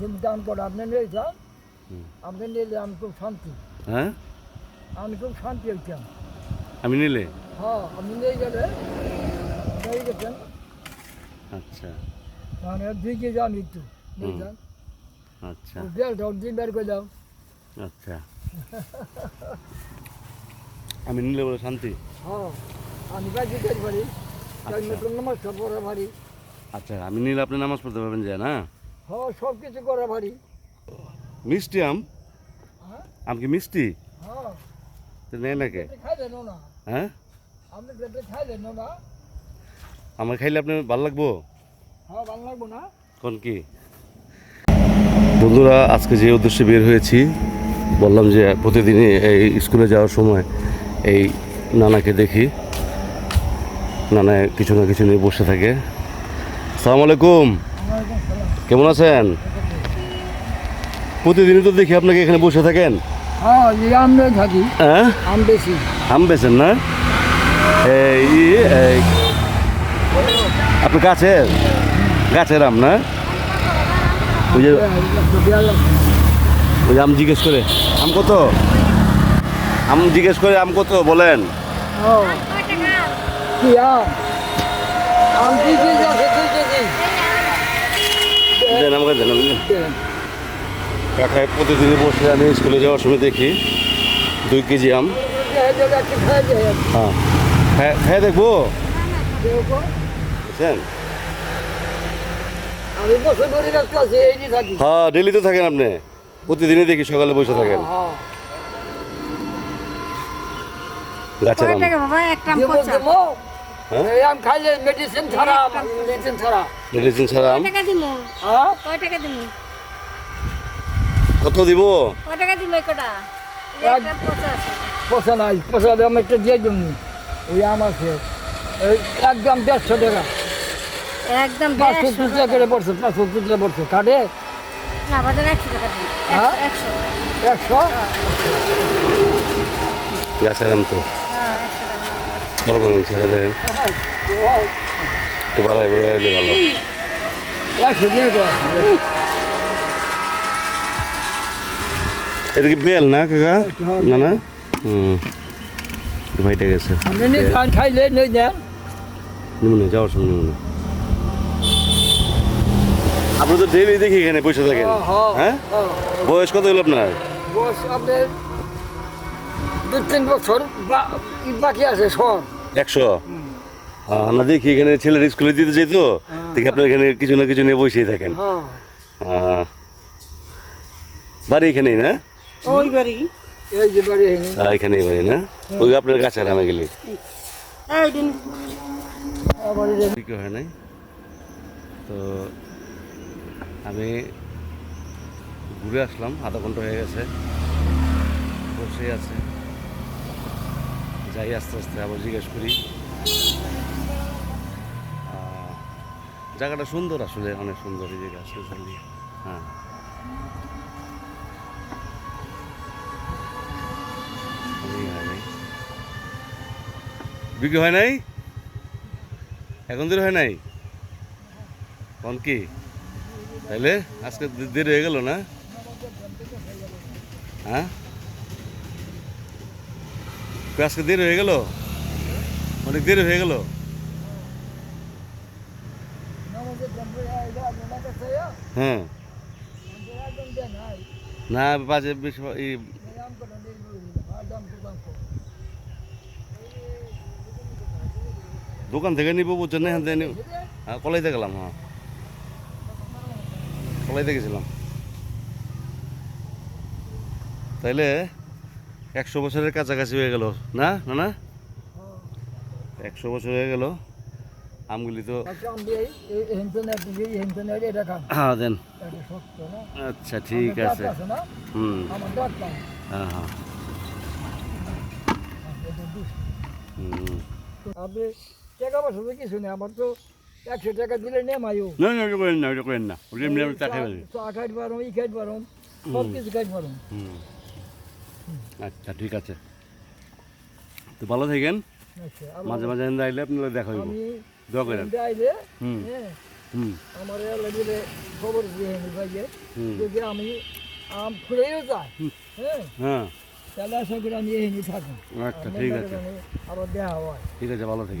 চিন্তান করে আপনি নিয়ে যান। আপনি নিলে আমি খুব শান্তি। হ্যাঁ? আমি খুব শান্তি হইতাম। আমি নিলে? হ্যাঁ আপনি নিয়ে গেলে নিয়ে গেছেন। আচ্ছা। মানে কেজি আমি একটু নিয়ে। যান। আচ্ছা। বেলটা দিন বের করে দাও। আচ্ছা। আমি নিলে বলে শান্তি? হ্যাঁ আমি কাজে কাজ পারি। নমস্কার করা পারি। আচ্ছা আমি নিলে আপনি নামাজ পড়তে পারবেন যে না? হ্যাঁ সব কিছু করা পারি মিষ্টি আম? হ্যাঁ? আম কি মিষ্টি? হ্যাঁ। তো নেই নাকি খাইলেন না হ্যাঁ? আপনি পেটে খাইলেন না আমার খাইলে আপনার ভালো লাগবো? হ্যাঁ ভালো লাগবো না। কোন কি? বন্ধুরা আজকে যে উদ্দেশ্যে বের হয়েছি বললাম যে প্রতিদিনই এই স্কুলে যাওয়ার সময় এই নানাকে দেখি। নানা কিছু না কিছু নিয়ে বসে থাকে। সালাম আলাইকুম। ওয়ালাইকুম সালাম কেমন আছেন? প্রতিদিনই তো দেখি আপনাকে এখানে বসে থাকেন। হ্যাঁ থাকি। হ্যাঁ? আম বেশি আম বেছেন না? এই আপনার গাছের? গাছের আম না? ওই যে ওই আম জিজ্ঞেস করে আম কত? আম জিজ্ঞেস করে আম কত? বলেন। ও। কি আম আম দুই কেজি আছে দুই কেজি দেন আমাকে দেন বুঝলেন দেন। কাকায় প্রতিদিনই বসে আমি স্কুলে যাওয়ার সময় দেখি দুই কেজি আম। যায় হ্যাঁ। খায়- খায় দেখব। বুঝছেন? হ্যাঁ ডেলিতে থাকেন আপনি? প্রতিদিনই দেখি সকালে বসে থাকেন। হ্যাঁ। গাছের আম। দেবো হ্যাঁ? খাইলে মেডিসিন ছাড়া মেডিসিন ছাড়া। মেডিসিন ছাড়া আম। কয় টাকা দিমু হ্যাঁ? কয় টাকা দিমু কত দিব? টাকা দিমু পয়সা নাই পয়সা আমি একটা দিয়ে দিবনি ওই আম আছে। একদম দেড়শো টাকা। একদম পাঁচশো টাকা। করে পড়ছে পাঁচশো পিছলা পড়ছে। কাটে? একশো হ্যাঁ? একশো। একশো? গাছের আম তো। হ্যাঁ একশো বড় বড় ছেড়ে দেন একটু ভালো। একশো দিয়ে দেওয়া এটা কি বেল না কাকা? না না? হুম। ভাইটা গেছে। নিমনে যাওয়ার সময় নিমনে। আপনি তো ডেলি দেখি এখানে বসে থাকেন। হ্যাঁ? বয়স কত হলো আপনার? বস আপনার দু তিন বছর। বাকি আছে সব একশো? হ্যাঁ, না দেখি এখানে ছেলের স্কুলে দিতে যাই তো দেখি আপনার এখানে কিছু না কিছু নিয়ে বসেই থাকেন। হ্যাঁ হ্যাঁ। বাড়ি এখানেই না? ওই বাড়ি। এই যে বাড়ি হয়নি হ্যাঁ, বাড়ি না? ওই আপনার কাছে নামে গেলি। হয় নাই। তো আমি ঘুরে আসলাম আধা ঘণ্টা হয়ে গেছে। বসে আছে। যাই আস্তে আস্তে আবার জিজ্ঞেস করি। জায়গাটা সুন্দর আসলে অনেক সুন্দর এই জায়গা আসলে হ্যাঁ। বিক্রি হয় নাই? এখন দূর হয় নাই? কোন কি? তাইলে আজকে দেরি হয়ে গেল না? হ্যাঁ? আজকে দেরি হয়ে গেল? অনেক দেরি হয়ে গেল? হ্যাঁ। না, বাজে বেশ এই এই আম কটা নিয়ে নিয়ে নিলাম, আর দাম তো দাম কম। দোকান থেকে নিবো বুঝছেন না? এখান থেকে নিব। হ্যাঁ কলাইতে গেলাম হ্যাঁ। কলাইতে গেছিলাম। তাইলে একশো বছরের কাছাকাছি হয়ে গেল না না না একশো বছর হয়ে গেল আমগুলি তো আচ্ছা। হ্যাঁ দেন? আচ্ছা ঠিক আছে। হুম। হ্যাঁ হ্যাঁ। হুম। টাকা পয়সা তো কিছু নেই আমার তো একশো টাকা দিলে নেমায়ও না না ওটা করেন না ওটা করেন না ওটা এমনি আমি চা খাই চা খাইতে পারো ই খাইতে পারো সব কিছু খাইতে পারো আচ্ছা ঠিক আছে। তো ভালো থাকেন। আচ্ছা, মাঝে মাঝে আইলে আপনারা দেখা হইব। আমি দোয়া করেন। আইলে হুম। হ্যাঁ, হুম। আমার এলাকা খবর দিয়ে ভাইয়ে যদি আমি আম ফুলেও যাই হ্যাঁ। হ্যাঁ। তাহলে আশা করি আমি নিয়ে থাকুন। আচ্ছা ঠিক আছে। আরও দেওয়া হয়। ঠিক আছে ভালো থেকে।